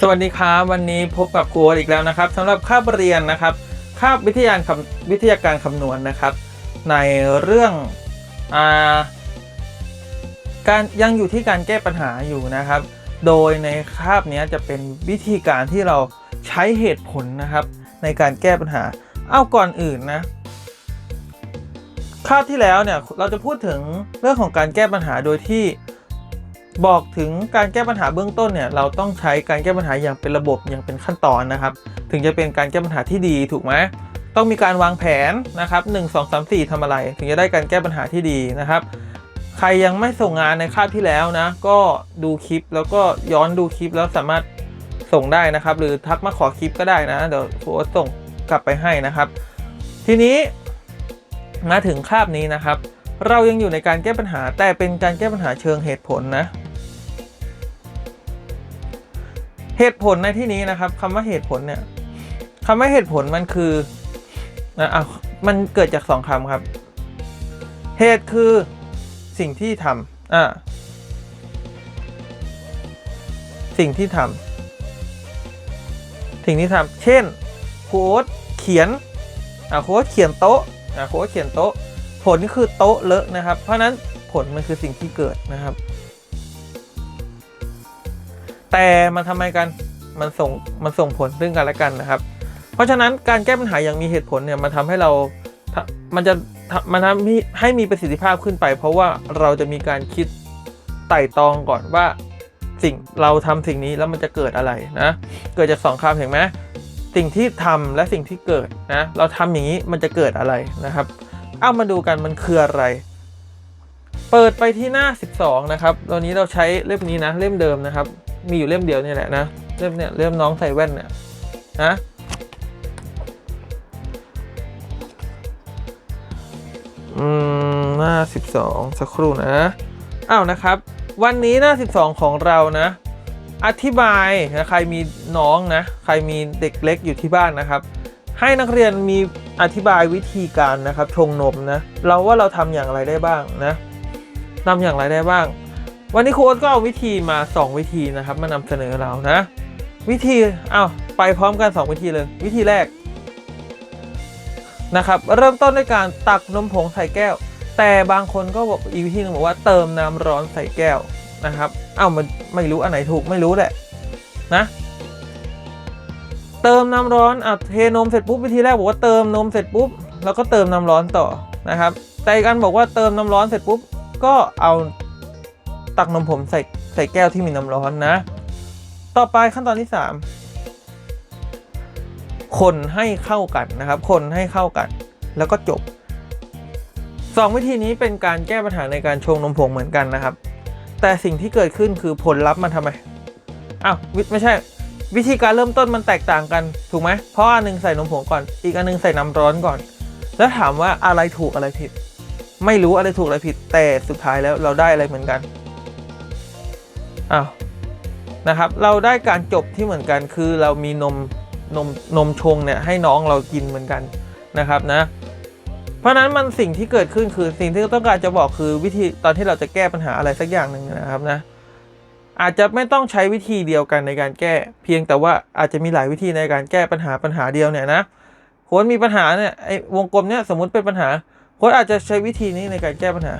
สวัสดีครับวันนี้พบกับครูอีกแล้วนะครับสำหรับคาบเรียนนะครับคาบวิทยาคำวิทยาการคำนวณนะครับ ในเรื่องอาการยังอยู่ที่การแก้ปัญหาอยู่นะครับ โดยในคาบเนี้ยจะเป็นวิธีการที่เราใช้เหตุผลนะครับ ในการแก้ปัญหา เอาก่อนอื่นนะคาบที่แล้วเนี่ยเราจะพูดถึงเรื่องของการแก้ปัญหาโดยที่ บอกถึงการแก้ปัญหาเบื้องต้นเนี่ยเราต้องใช้การแก้ปัญหาอย่างเป็นระบบอย่างเป็นขั้นตอนนะครับ ถึงจะเป็นการแก้ปัญหาที่ดีถูกไหมต้องมีการวางแผนนะครับ1 2 3 4ทำอะไร ถึงจะได้การแก้ปัญหาที่ดีนะครับ ใครยังไม่ส่งงานในคาบที่แล้วนะ ก็ดูคลิปแล้วก็ย้อนดูคลิปแล้วสามารถส่งได้นะครับ หรือทักมาขอคลิปก็ได้นะเดี๋ยวครูโอ๊ตส่งกลับไปให้นะครับ ทีนี้มาถึงคาบนี้นะครับ เรายังอยู่ในการแก้ปัญหาแต่เป็นการแก้ปัญหาเชิงเหตุผลนะ เหตุผลในที่นี้นะครับคำว่าเหตุผลเนี่ยคำว่าเหตุผลมันคืออะมันเกิดจากสองคำครับ เหตุคือสิ่งที่ทำอะสิ่งที่ทำสิ่งที่ทำเช่นโค้ดเขียนอะโค้ดเขียนโต๊ะอะโค้ดเขียนโต๊ะ ผลคือโต๊ะเลอะนะครับ เพราะนั้นผลมันคือสิ่งที่เกิดนะครับ แต่มันทำไมกันมันส่งมันส่งผลซึ่งกันและกันนะครับ เพราะฉะนั้นการแก้ปัญหาอย่างมีเหตุผลเนี่ยมันทำให้เรา มันจะมันทำให้ให้มีประสิทธิภาพขึ้นไป เพราะว่าเราจะมีการคิดไต่ตองก่อนว่าสิ่งเราทำสิ่งนี้แล้วมันจะเกิดอะไรนะ เกิดจากสองคำเห็นไหมสิ่งที่ทำและสิ่งที่เกิดนะ เราทำอย่างนี้มันจะเกิดอะไรนะครับ เอามาดูกันมันคืออะไร เปิดไปที่หน้า 12 นะครับ ตอนนี้เราใช้เล่มนี้นะเล่มเดิมนะครับ มีอยู่เล่มเดียวนี่แหละนะ เล่มเนี่ยเล่มน้องใส่แว่นเนี่ยนะอืมหน้า 12 สักครู่นะอ้าวนะครับ วันนี้หน้า 12 ของเรานะ อธิบายนะใครมีน้องนะ ใครมีเด็กเล็กอยู่ที่บ้านนะครับ ให้นักเรียนมีอธิบายวิธีการนะครับชงนมนะ เราว่าเราทำอย่างไรได้บ้างนะทำอย่างไรได้บ้าง วันนี้โค้ดก็เอาวิธีมา 2 วิธีนะครับมานำเสนอเรานะ วิธีเอาวไปพร้อมกัน 2 วิธีเลย วิธีแรกนะครับ เริ่มต้นด้วยการตักนมผงใส่แก้ว แต่บางคนก็บอกอีกวิธีหนึงบอกว่าเติมน้ำร้อนใส่แก้วนะครับเอ้ามันไม่รู้อันไหนถูกไม่รู้แหละนะ เติมน้ำร้อนอะเทนมเสร็จปุ๊บวิธีแรกบอกว่าเติมนมเสร็จปุ๊บแล้วก็เติมน้ำร้อนต่อนะครับแต่อีกอันบอกว่าเติมน้ำร้อนเสร็จปุ๊บก็เอา ตักนมผมใส่ใส่แก้วที่มีน้ำร้อนนะ ต่อไปขั้นตอนที่ 3 คนให้เข้ากันนะครับ คนให้เข้ากัน แล้วก็จบสองวิธีนี้เป็นการแก้ปัญหาในการชงนมผงเหมือนกันนะครับ แต่สิ่งที่เกิดขึ้นคือผลลัพธ์มันทำไมอ้าวไม่ใช่ วิธีการเริ่มต้นมันแตกต่างกันถูกไหมเพราะอันหนึงใส่นมผงก่อน อีกอันหนึงใส่น้ำร้อนก่อน แล้วถามว่าอะไรถูกอะไรผิดไม่รู้อะไรถูกอะไรผิดแต่สุดท้ายแล้วเราได้อะไรเหมือนกัน อ้าวนะครับ เราได้การจบที่เหมือนกันคือเรามีนมนมนมชงเนี่ยให้น้องเรากินเหมือนกันนะครับนะ เพราะนั้นมันสิ่งที่เกิดขึ้นคือสิ่งที่ต้องการจะบอกคือวิธีตอนที่เราจะแก้ปัญหาอะไรสักอย่างหนึ่งนะครับนะ อาจจะไม่ต้องใช้วิธีเดียวกันในการแก้ เพียงแต่ว่าอาจจะมีหลายวิธีในการแก้ปัญหาปัญหาเดียวเนี่ยนะโค้ดมีปัญหาเนี่ยไอ้วงกลมเนี่ยสมมติเป็นปัญหาโค้ดอาจจะใช้วิธีนี้ในการแก้ปัญหา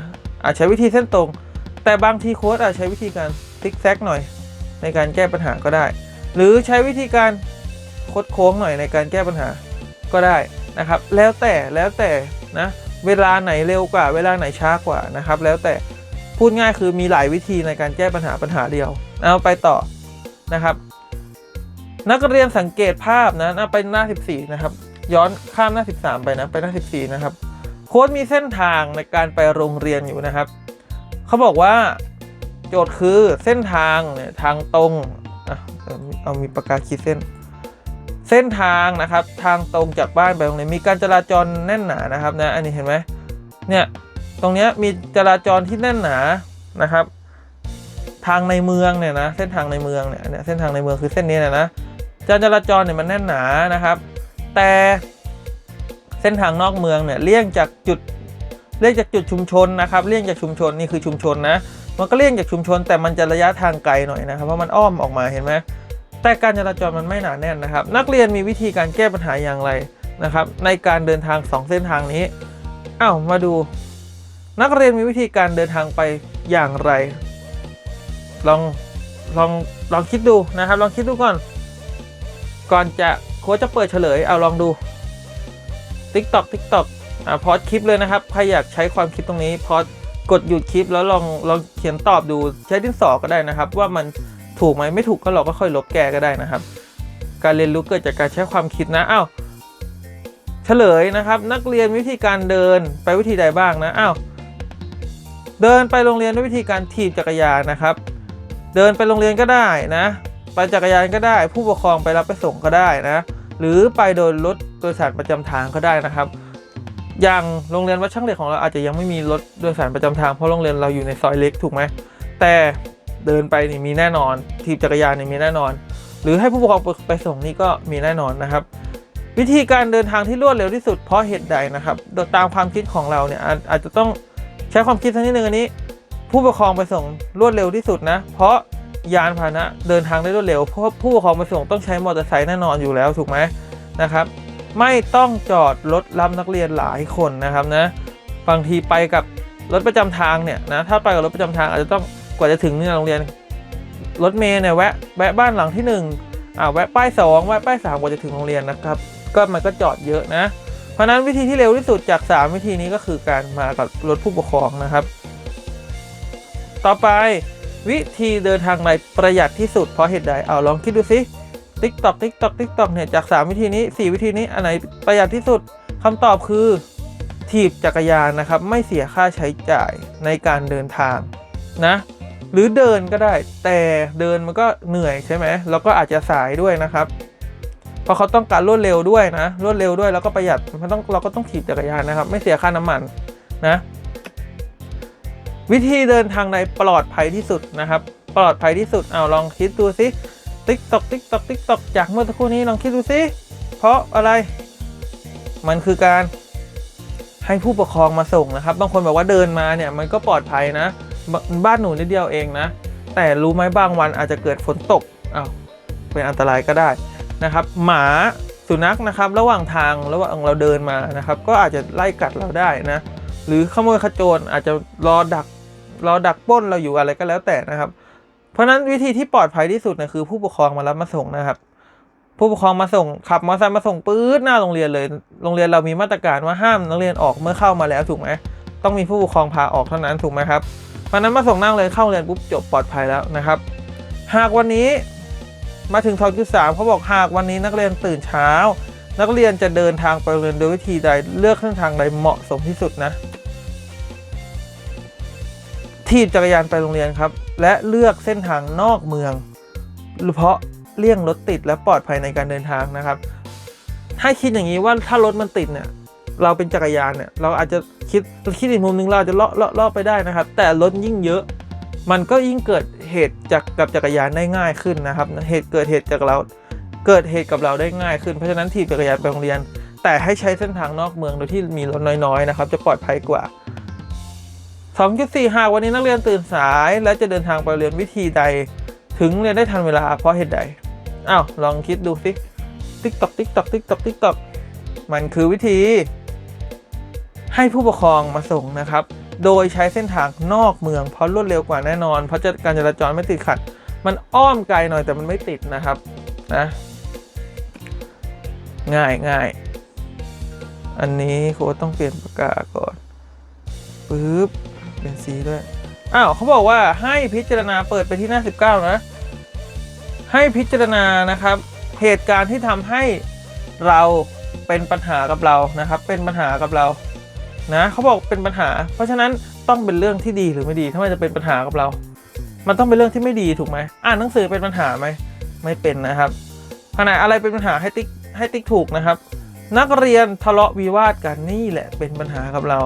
อาจใช้วิธีเส้นตรง แต่บางทีโค้ดอาจใช้วิธีการ ซิกแซกหน่อย ในการแก้ปัญหาก็ได้ หรือใช้วิธีการคดโค้งหน่อยในการแก้ปัญหาก็ได้นะครับ แล้วแต่แล้วแต่นะเวลาไหนเร็วกว่า เวลาไหนช้ากว่านะครับ แล้วแต่พูดง่ายคือมีหลายวิธีในการแก้ปัญหาปัญหาเดียวเอาไปต่อนะครับ นักเรียนสังเกตภาพนะเอาไปหน้า 14 นะครับ ย้อนข้ามหน้า 13 ไปนะไปหน้า 14 นะครับ โค้ดมีเส้นทางในการไปโรงเรียนอยู่นะครับ เขาบอกว่า โจทย์คือเส้นทางเนี่ยทางตรงเอามีปากกาขีดเส้น เส้นทางนะครับทางตรงจากบ้านไปโรงเรียนมีการจราจรแน่นหนานะครับนะอันนี้เห็นไหมเนี่ยตรงนี้มีจราจรที่แน่นหนานะครับ ทางในเมืองเนี่ยนะเส้นทางในเมืองเนี่ยเนี่ยเส้นทางในเมืองคือเส้นนี้นยนะการจราจรเนี่ยมันแน่นหนานะครับ แต่เส้นทางนอกเมืองเนี่ยเลี่ยงจากจุดเลี่ยงจากจุดชุมชนนะครับ เลี่ยงจากชุมชนนี่คือชุมชนนะ มันก็เลี่ยงจากชุมชน แต่มันจะระยะทางไกลหน่อยนะครับเพราะมันอ้อมออกมาเห็นไหมแต่การจราจรมันไม่หนาแน่นนะครับ นักเรียนมีวิธีการแก้ปัญหาอย่างไรนะครับ ในการเดินทางสองเส้นทางนี้อ้าวมาดู นักเรียนมีวิธีการเดินทางไปอย่างไร ลองลองลองคิดดูนะครับ ลองคิดดูก่อน ก่อนจะโค้ชจะเปิดเฉลยเอาลองดู TikTok TikTok อ่าพอดคลิปเลยนะครับใครอยากใช้ความคิดตรงนี้พอด กดหยุดคลิปแล้วลองลองเขียนตอบดูใช้ดินสอก็ได้นะครับ ว่ามันถูกไหมไม่ถูกก็เราก็ค่อยลบแก้ก็ได้นะครับ การเรียนรู้เกิดจากการใช้ความคิดนะอ้าวเฉลยนะครับ นักเรียนวิธีการเดินไปวิธีใดบ้างนะอ้าวเดินไปโรงเรียนด้วยวิธีการถีบจักรยานนะครับ เดินไปโรงเรียนก็ได้นะไปจักรยานก็ได้ ผู้ปกครองไปรับไปส่งก็ได้นะ หรือไปโดยรถโดยสารประจำทางก็ได้นะครับ อย่างโรงเรียนวัดช่างเหล็กของเราอาจจะยังไม่มีรถโดยสารประจำทางเพราะโรงเรียนเราอยู่ในซอยเล็กถูกไหมแต่เดินไปนี่มีแน่นอน ทีบจักรยานนี่มีแน่นอน หรือให้ผู้ปกครองไปส่งนี่ก็มีแน่นอนนะครับ วิธีการเดินทางที่รวดเร็วที่สุดเพราะเหตุใดนะครับตามความคิดของเราเนี่ยอาจอาจจะต้องใช้ความคิดสักนิดนึงอันนี้ ผู้ปกครองไปส่งรวดเร็วที่สุดนะ เพราะยานพาหนะเดินทางได้รวดเร็วเพราะผู้ปกครองไปส่งต้องใช้มอเตอร์ไซค์แน่นอนอยู่แล้วถูกไหมนะครับ ไม่ต้องจอดรถรับนักเรียนหลายคนนะครับนะบางทีไปกับรถประจำทางเนี่ยนะถ้าไปกับรถประจำทางอาจจะต้องกว่าจะถึงเนี่ยโรงเรียนรถเมล์เนี่ยแวะแวะบ้านหลังที่หนึ่งอ่าแวะป้ายสองแวะป้ายสามกว่าจะถึงโรงเรียนนะครับก็มันก็จอดเยอะนะ เพราะนั้นวิธีที่เร็วที่สุดจาก 3 วิธีนี้ก็คือการมากับรถผู้ปกครองนะครับ ต่อไปวิธีเดินทางในประหยัดที่สุดเพราะเหตุใดเอาลองคิดดูสิ ติ๊กตอกติ๊กตอกติ๊กตอกเนี่ยจาก 3 วิธีนี้ 4 วิธีนี้อันไหนประหยัดที่สุดคำตอบคือถีบจักรยานนะครับ ไม่เสียค่าใช้จ่ายในการเดินทางนะหรือเดินก็ได้แต่เดินมันก็เหนื่อยใช่ไหมแล้วก็อาจจะสายด้วยนะครับเพราะเขาต้องการรวดเร็วด้วยนะ รวดเร็วด้วยแล้วก็ประหยัดมันต้องเราก็ต้องถีบจักรยานนะครับ ไม่เสียค่าน้ำมันนะวิธีเดินทางในปลอดภัยที่สุดนะครับ ปลอดภัยที่สุดเอาลองคิดดูสิ ติ๊กตอกติ๊กตอกติ๊กตอกจากเมื่อสักครู่นี้ลองคิดดูสิเพราะอะไร มันคือการให้ผู้ปกครองมาส่งนะครับ บางคนบอกว่าเดินมาเนี่ยมันก็ปลอดภัยนะบบ้านหนูนิดเดียวเองนะ แต่รู้ไหมบางวันอาจจะเกิดฝนตกอ้าวเป็นอันตรายก็ได้นะครับ หมาสุนัขนะครับ ระหว่างทางระหว่างเราเดินมานะครับ ก็อาจจะไล่กัดเราได้นะ หรือขโมยขโจรอาจจะรอดักรอดักป้นเราอยู่อะไรก็แล้วแต่นะครับ เพราะนั้นวิธีที่ปลอดภัยที่สุดนะคือ ผู้ปกครองมารับมาส่งนะครับ ผู้ปกครองมาส่งขับมอเตอร์ไซค์มาส่งปื๊ดหน้าโรงเรียนเลย โรงเรียนเรามีมาตรการว่าห้ามนักเรียนออกเมื่อเข้ามาแล้วถูกไหมต้องมีผู้ปกครองพาออกเท่านั้นถูกไหมครับเพราะนั้นมาส่งนั่งเลยเข้าเรียนปุ๊บจบปลอดภัยแล้วนะครับ หากวันนี้มาถึงทอจุดสามเขาบอกหากวันนี้นักเรียนตื่นเช้า นักเรียนจะเดินทางไปโรงเรียนโดยวิธีใดเลือกเส้นทางใดเหมาะสมที่สุดนะ ถีบจักรยานไปโรงเรียนครับ และเลือกเส้นทางนอกเมืองเพราะเลี่ยงรถติดและปลอดภัยในการเดินทางนะครับให้คิดอย่างนี้ว่าถ้ารถมันติดเนี่ยเราเป็นจักรยานเนี่ยเราอาจจะคิดคิดอีกมุมหนึงเราจจะเลาะเลาะเลาะไปได้นะครับ แต่รถยิ่งเยอะ มันก็ยิ่งเกิดเหตุจากกับจักรยานได้ง่ายขึ้นนะครับ เหตุเกิดเหตุจากเราเกิดเหตุกับเราได้ง่ายขึ้นเพราะฉะนั้นถีบจักรยานไปโรงเรียน แต่ให้ใช้เส้นทางนอกเมืองโดยที่มีรถน้อยๆนะครับ จะปลอดภัยกว่า 2.4 หากวันนี้นักเรียนตื่นสาย และจะเดินทางไปเรียนวิธีใด ถึงเรียนได้ทันเวลาเพราะเหตุใดอ้าวลองคิดดูสิติ๊กตอกติ๊กตอกติ๊กตอกติ๊กตอกมันคือวิธี ให้ผู้ปกครองมาส่งนะครับ โดยใช้เส้นทางนอกเมืองเพราะรวดเร็วกว่าแน่นอน เพราะจะการจราจรไม่ติดขัด มันอ้อมไกลหน่อยแต่มันไม่ติดนะครับนะง่ายง่ายอันนี้โค้ดต้องเปลี่ยนปากกาก่อนปึ๊บ เปลี่ยนสีด้วย อ้าวเขาบอกว่าให้พิจารณาเปิดไปที่หน้า 19 นะ ให้พิจารณานะครับ เหตุการณ์ที่ทำให้เราเป็นปัญหากับเรานะครับ เป็นปัญหากับเรานะเขาบอกเป็นปัญหา เพราะฉะนั้นต้องเป็นเรื่องที่ดีหรือไม่ดีถ้ามันจะเป็นปัญหากับเรา มันต้องเป็นเรื่องที่ไม่ดีถูกไหมอ่านหนังสือเป็นปัญหาไหมไม่เป็นนะครับขณะอะไรเป็นปัญหาให้ติ๊กให้ติ๊กถูกนะครับ นักเรียนทะเลาะวิวาทกันนี่แหละเป็นปัญหากับเรา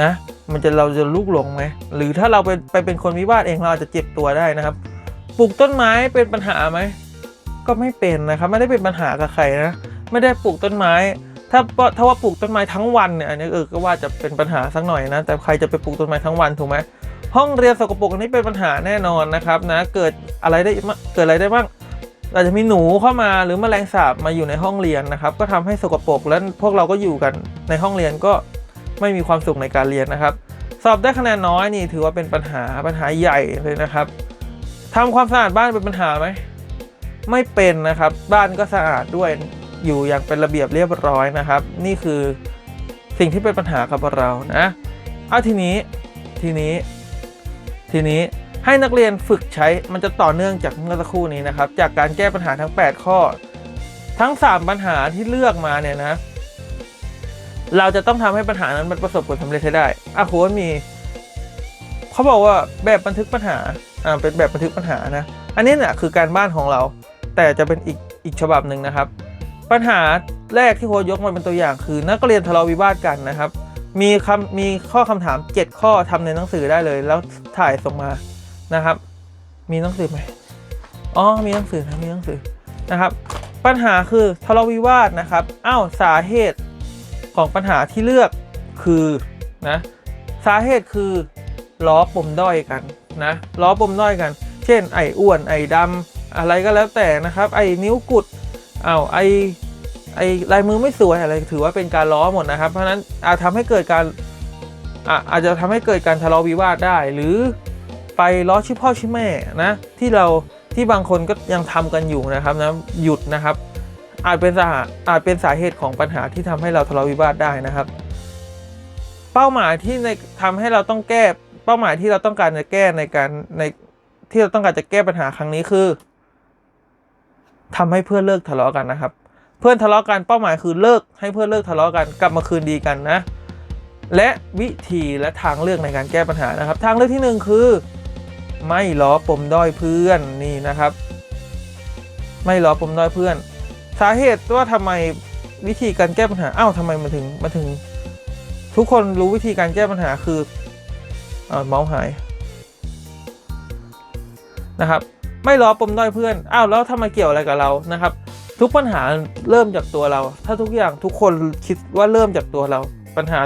นะ มันจะเราจะลุกหลงไหมหรือถ้าเราไปไปเป็นคนวิวาทเองเราอาจจะเจ็บตัวได้นะครับ ปลูกต้นไม้เป็นปัญหาไหมก็ไม่เป็นนะครับไม่ได้เป็นปัญหากับใครนะไม่ได้ปลูกต้นไม้ ถ้าถ้าว่าปลูกต้นไม้ทั้งวันเนี่ยอันนี้เออก็ว่าจะเป็นปัญหาสักหน่อยนะแต่ใครจะไปปลูกต้นไม้ทั้งวันถูกไหมห้องเรียนสกปรกอันนี้เป็นปัญหาแน่นอนนะครับนะเกิดอะไรได้เกิดอะไรได้บ้างอาจจะมีหนูเข้ามาหรือแมลงสาบมาอยู่ในห้องเรียนนะครับ ก็ทำให้สกปรกแล้วพวกเราก็อยู่กันในห้องเรียนก็ ไม่มีความสุขในการเรียนนะครับ สอบได้คะแนนน้อยนี่ถือว่าเป็นปัญหาปัญหาใหญ่เลยนะครับทำความสะอาดบ้านเป็นปัญหาไหมไม่เป็นนะครับ บ้านก็สะอาดด้วยอยู่อย่างเป็นระเบียบเรียบร้อยนะครับ นี่คือสิ่งที่เป็นปัญหากับเรานะเอาทีนี้ทีนี้ ทีนี้ให้นักเรียนฝึกใช้มันจะต่อเนื่องจากเมื่อสักครู่นี้นะครับ จากการแก้ปัญหาทั้ง 8 ข้อ ทั้ง 3 ปัญหาที่เลือกมาเนี่ยนะ เราจะต้องทำให้ปัญหานั้นมันประสบผลสำเร็จให้ได้อะครูว่ามีเขาบอกว่าแบบบันทึกปัญหาอ่าเป็นแบบบันทึกปัญหานะ อันนี้เนี่ยคือการบ้านของเรา แต่จะเป็นอีกอีกฉบับหนึ่งนะครับ ปัญหาแรกที่โค้ชยกมาเป็นตัวอย่าง คือนักเรียนทะเลาะวิวาทกันนะครับ มีคำมีข้อคำถาม 7 ข้อทำในหนังสือได้เลย แล้วถ่ายส่งมานะครับ มีหนังสือไหมอ๋อมีหนังสือนะมีหนังสือนะครับ ปัญหาคือทะเลาะวิวาทนะครับอ้าวสาเหตุ ของปัญหาที่เลือกคือนะสาเหตุคือล้อปมด้อยกันนะล้อปมด้อยกัน เช่น ไอ้อ้วนไอ้ดำอะไรก็แล้วแต่นะครับ ไอ้นิ้วกุดอ้าวไอ้ไอ้ลายมือไม่สวยอะไรถือว่าเป็นการล้อหมดนะครับ เพราะนั้นอาจทำให้เกิดการอะอาจจะทำให้เกิดการทะเลาะวิวาทได้ หรือไปล้อชื่อพ่อชื่อแม่นะที่เราที่บางคนก็ยังทำกันอยู่นะครับนะหยุดนะครับ อาจเป็นสาอาจเป็นสาเหตุของปัญหาที่ทำให้เราทะเลาะวิวาทได้นะครับ เป้าหมายที่ในทำให้เราต้องแก้เป้าหมายที่เราต้องการจะแก้ในการในที่เราต้องการจะแก้ปัญหาครั้งนี้คือทำให้เพื่อนเลิกทะเลาะกันนะครับ เพื่อนทะเลาะกันเป้าหมายคือเลิกให้เพื่อนเลิกทะเลาะกันกลับมาคืนดีกันนะ และวิธีและทางเลือกในการแก้ปัญหานะครับ ทางเลือกที่หนึ่งคือ ไม่ล้อปมด้อยเพื่อนนี่นะครับ ไม่ล้อปมด้อยเพื่อน สาเหตุว่าทำไมวิธีการแก้ปัญหาอ้าวทำไมมันถึงมาถึง ทุกคนรู้วิธีการแก้ปัญหาคือเออเมาส์หายนะครับ ไม่ล้อปมด้อยเพื่อนอ้าวแล้วทำไมเกี่ยวอะไรกับเรานะครับ ทุกปัญหาเริ่มจากตัวเรา ถ้าทุกอย่างทุกคนคิดว่าเริ่มจากตัวเรา ปัญหา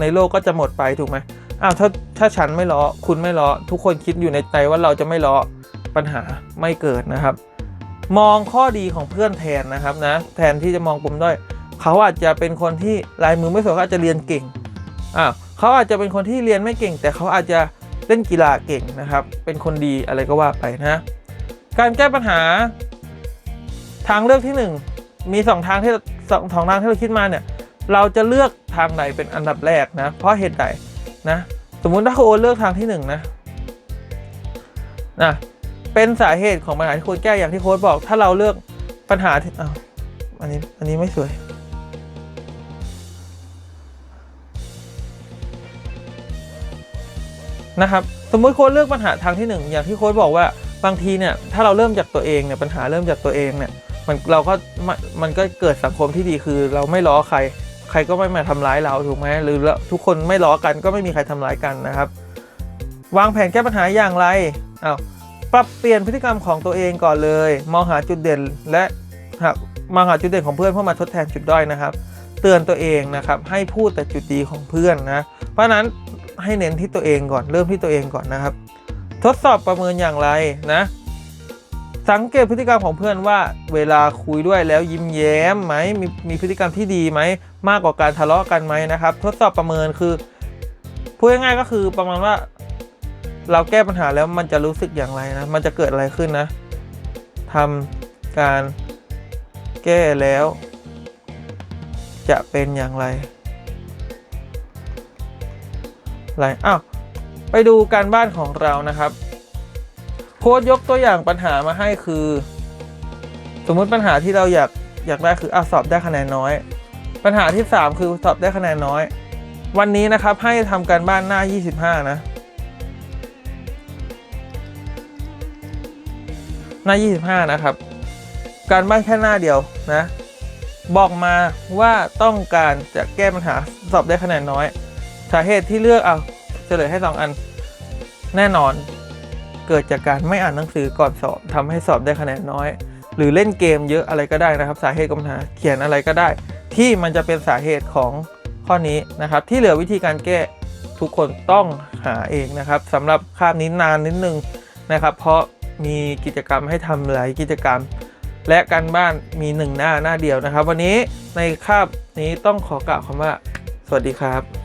ในโลกก็จะหมดไปถูกไหมอ้าวถ้าถ้าฉันไม่ล้อคุณไม่ล้อทุกคนคิดอยู่ในใจว่าเราจะไม่ล้อปัญหาไม่เกิดนะครับ มองข้อดีของเพื่อนแทนนะครับนะแทนที่จะมองปมด้อยเขาอาจจะเป็นคนที่ลายมือไม่สวยเขาอาจจะเรียนเก่งอ่าเขาอาจจะเป็นคนที่เรียนไม่เก่ง แต่เขาอาจจะเล่นกีฬาเก่งนะครับ เป็นคนดีอะไรก็ว่าไปนะ การแก้ปัญหา ทางเลือกที่หนึ่งมีสองทางที่สองสองทางที่เราคิดมาเนี่ยเราจะเลือกทางไหนเป็นอันดับแรกนะ เพราะเหตุใดนะ สมมุติถ้าโค้ชเลือกทางที่หนึ่งนะนะ เป็นสาเหตุของปัญหาที่ค้ชแก้อย่างที่โค้ชบอก ถ้าเราเลือกปัญหาที่อ้าวอันนี้อันนี้ไม่สวย นะครับ สมมุติโค้ชเลือกปัญหาทางที่หนึ่งอย่างที่โค้ชบอกว่าบางทีเนี่ยถ้าเราเริ่มจากตัวเองเนี่ยปัญหาเริ่มจากตัวเองเนี่ยมันเราก็มันมันก็เกิดสังคมที่ดีคือเราไม่ล้อใคร ใครก็ไม่มาทำร้ายเราถูกไหมหรือทุกคนไม่ล้อกันก็ไม่มีใครทำร้ายกันนะครับ วางแผนแก้ปัญหาอย่างไรอ้าว ปรับเปลี่ยนพฤติกรรมของตัวเองก่อนเลย มองหาจุดเด่นและหากมองหาจุดเด่นของเพื่อนเพื่อมาทดแทนจุดด้อยนะครับ เตือนตัวเองนะครับให้พูดแต่จุดดีของเพื่อนนะ เพราะฉะนั้นให้เน้นที่ตัวเองก่อนเริ่มที่ตัวเองก่อนนะครับ ทดสอบประเมินอย่างไรนะ สังเกตพฤติกรรมของเพื่อนว่า เวลาคุยด้วยแล้วยิ้มแย้มไหมมีมีพฤติกรรมที่ดีไหมมากกว่าการทะเลาะกันไหมนะครับ ทดสอบประเมินคือพูดง่ายๆก็คือประมาณว่า เราแก้ปัญหาแล้วมันจะรู้สึกอย่างไรนะ มันจะเกิดอะไรขึ้นนะทำการแก้แล้ว จะเป็นอย่างไรอะไรอ้าวไปดูการบ้านของเรานะครับ โค้ดยกตัวอย่างปัญหามาให้คือ สมมุติปัญหาที่เราอยากอยากได้คืออะสอบได้คะแนนน้อย ปัญหาที่ 3 คือสอบได้คะแนนน้อย วันนี้นะครับให้ทำการบ้านหน้า 25 นะ หน้า 25 นะครับ การบ้านแค่หน้าเดียวนะ บอกมาว่าต้องการจะแก้ปัญหาสอบได้คะแนนน้อย สาเหตุที่เลือกเอาเฉลยให้ 2 อัน แน่นอนเกิดจากการไม่อ่านหนังสือก่อนสอบทำให้สอบได้คะแนนน้อย หรือเล่นเกมเยอะอะไรก็ได้นะครับ สาเหตุปัญหาเขียนอะไรก็ได้ ที่มันจะเป็นสาเหตุของข้อนี้นะครับ ที่เหลือวิธีการแก้ทุกคนต้องหาเองนะครับสำหรับคาบนี้นานนิดนึงนะครับ เพราะ มีกิจกรรมให้ทำหลายกิจกรรม และการบ้านมีหนึ่งหน้าหน้าเดียวนะครับ วันนี้ในคาบนี้ต้องขอกล่าวคำว่า สวัสดีครับ